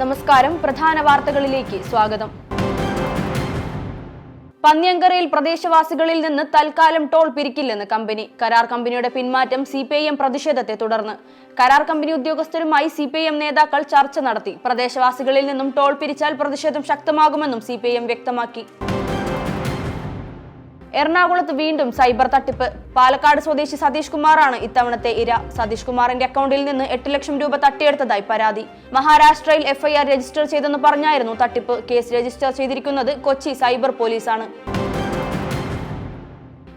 നമസ്കാരം. പ്രധാന വാർത്തകളിലേക്ക് സ്വാഗതം. പന്ന്യങ്കരയിൽ പ്രദേശവാസികളിൽ നിന്ന് തൽക്കാലം ടോൾ പിരിക്കില്ലെന്ന് കമ്പനി. കരാർ കമ്പനിയുടെ പിന്മാറ്റം സി പി ഐ എം പ്രതിഷേധത്തെ തുടർന്ന്. കരാർ കമ്പനി ഉദ്യോഗസ്ഥരുമായി സി പി ഐ എം നേതാക്കൾ ചർച്ച നടത്തി. പ്രദേശവാസികളിൽ നിന്നും ടോൾ പിരിച്ചാൽ പ്രതിഷേധം ശക്തമാകുമെന്നും സി പി ഐ എം വ്യക്തമാക്കി. എറണാകുളത്ത് വീണ്ടും സൈബർ തട്ടിപ്പ്. പാലക്കാട് സ്വദേശി സതീഷ് കുമാറാണ് ഇത്തവണത്തെ ഇര. സതീഷ് കുമാറിന്റെ അക്കൗണ്ടിൽ നിന്ന് എട്ട് ലക്ഷം രൂപ തട്ടിയെടുത്തതായി പരാതി. മഹാരാഷ്ട്രയിൽ എഫ്ഐആർ രജിസ്റ്റർ ചെയ്തെന്ന് പറഞ്ഞായിരുന്നു തട്ടിപ്പ്. കേസ് രജിസ്റ്റർ ചെയ്തിരിക്കുന്നത് കൊച്ചി സൈബർ പോലീസാണ്.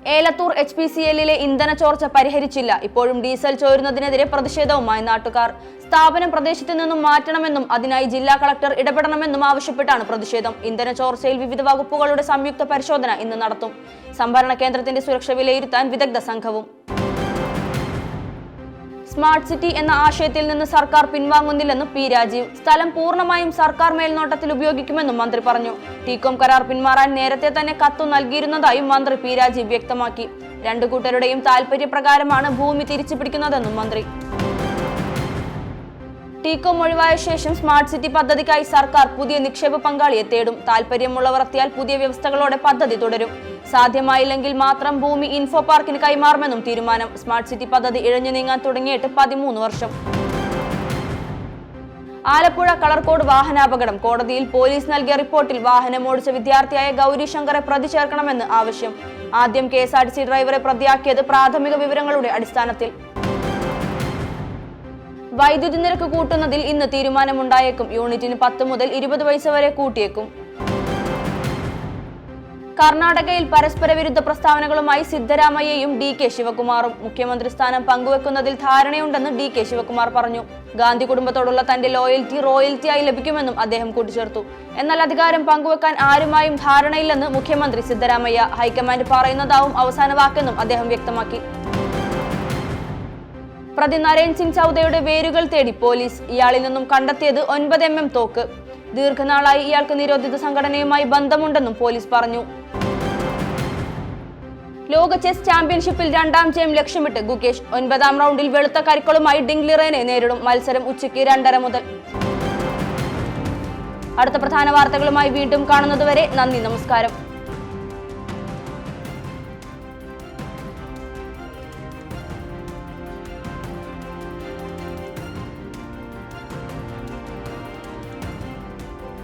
ഏലത്തൂർ എച്ച് പി സി എല്ലിലെ ഇന്ധന ചോർച്ച പരിഹരിച്ചില്ല. ഇപ്പോഴും ഡീസൽ ചോരുന്നതിനെതിരെ പ്രതിഷേധവുമായി നാട്ടുകാർ. സ്ഥാപനം പ്രദേശത്തു നിന്നും മാറ്റണമെന്നും അതിനായി ജില്ലാ കളക്ടർ ഇടപെടണമെന്നും ആവശ്യപ്പെട്ടാണ് പ്രതിഷേധം. ഇന്ധന ചോർച്ചയിൽ വിവിധ വകുപ്പുകളുടെ സംയുക്ത പരിശോധന ഇന്ന് നടത്തും. സംഭരണ കേന്ദ്രത്തിന്റെ സുരക്ഷ വിലയിരുത്താൻ വിദഗ്ധ സംഘവും. സ്മാർട്ട് സിറ്റി എന്ന ആശയത്തിൽ നിന്ന് സർക്കാർ പിൻവാങ്ങുന്നില്ലെന്നും പി രാജീവ്. സ്ഥലം പൂർണമായും സർക്കാർ മേൽനോട്ടത്തിൽ ഉപയോഗിക്കുമെന്നും മന്ത്രി പറഞ്ഞു. ടീകോം കരാർ പിന്മാറാൻ നേരത്തെ തന്നെ കത്തു നൽകിയിരുന്നതായും മന്ത്രി പി രാജീവ് വ്യക്തമാക്കി. രണ്ടു കൂട്ടരുടെയും താൽപര്യപ്രകാരമാണ് ഭൂമി തിരിച്ചു പിടിക്കുന്നതെന്നും മന്ത്രി. ടീകോം ഒഴിവായ ശേഷം സ്മാർട്ട് സിറ്റി പദ്ധതിക്കായി സർക്കാർ പുതിയ നിക്ഷേപ പങ്കാളിയെ തേടും. താൽപര്യമുള്ളവർ എത്തിയാൽ പുതിയ വ്യവസ്ഥകളോടെ പദ്ധതി തുടരും. സാധ്യമായില്ലെങ്കിൽ മാത്രം ഭൂമി ഇൻഫോ പാർക്കിന് കൈമാറുമെന്നും തീരുമാനം. സ്മാർട്ട് സിറ്റി പദ്ധതി ഇഴഞ്ഞു നീങ്ങാൻ തുടങ്ങിയിട്ട് പതിമൂന്ന് വർഷം. ആലപ്പുഴ കളർകോട് വാഹനാപകടം. കോടതിയിൽ പോലീസ് നൽകിയ റിപ്പോർട്ടിൽ വാഹനം ഓടിച്ച വിദ്യാർത്ഥിയായ ഗൗരി ശങ്കറെ പ്രതി ചേർക്കണമെന്ന് ആവശ്യം. ആദ്യം K S R T C ഡ്രൈവറെ പ്രതിയാക്കിയത് പ്രാഥമിക വിവരങ്ങളുടെ അടിസ്ഥാനത്തിൽ. വൈദ്യുതി നിരക്ക് കൂട്ടുന്നതിൽ ഇന്ന് തീരുമാനമുണ്ടായേക്കും. യൂണിറ്റിന് പത്ത് മുതൽ ഇരുപത് പൈസ വരെ കൂട്ടിയേക്കും. കർണാടകയിൽ പരസ്പര വിരുദ്ധ പ്രസ്താവനകളുമായി സിദ്ധരാമയ്യയും ഡി കെ ശിവകുമാറും മുഖ്യമന്ത്രി സ്ഥാനം പങ്കുവെക്കുന്നതിൽ ധാരണയുണ്ടെന്ന് ഡി കെ ശിവകുമാർ പറഞ്ഞു. ഗാന്ധി കുടുംബത്തോടുള്ള തന്റെ ലോയൽറ്റി റോയൽറ്റിയായി ലഭിക്കുമെന്നും അദ്ദേഹം കൂട്ടിച്ചേർത്തു. എന്നാൽ അധികാരം പങ്കുവെക്കാൻ ആരുമായും ധാരണയില്ലെന്ന് മുഖ്യമന്ത്രി സിദ്ധരാമയ്യ ഹൈക്കമാൻഡ് പറയുന്നതാവും അവസാന വാക്കെന്നും അദ്ദേഹം വ്യക്തമാക്കി. പ്രതി നരേൻ സിംഗ് ചൌദയുടെ വേരുകൾ തേടി പോലീസ് ഇയാളിൽ നിന്നും കണ്ടെത്തിയത് ഒൻപത് എം എം തോക്ക്. ദീർഘനാളായി ഇയാൾക്ക് നിരോധിത സംഘടനയുമായി ബന്ധമുണ്ടെന്നും പോലീസ് പറഞ്ഞു. ലോക ചെസ് ചാമ്പ്യൻഷിപ്പിൽ രണ്ടാം ജയം ലക്ഷ്യമിട്ട് ഗുകേഷ്. ഒൻപതാം റൗണ്ടിൽ വെളുത്ത കരുക്കളുമായി ഡിംഗ്ലിറേനെ നേരിടും മത്സരം ഉച്ചയ്ക്ക് രണ്ടര മുതൽ. അടുത്ത പ്രധാന വാർത്തകളുമായി വീണ്ടും കാണുന്നതുവരെ നന്ദി നമസ്കാരം.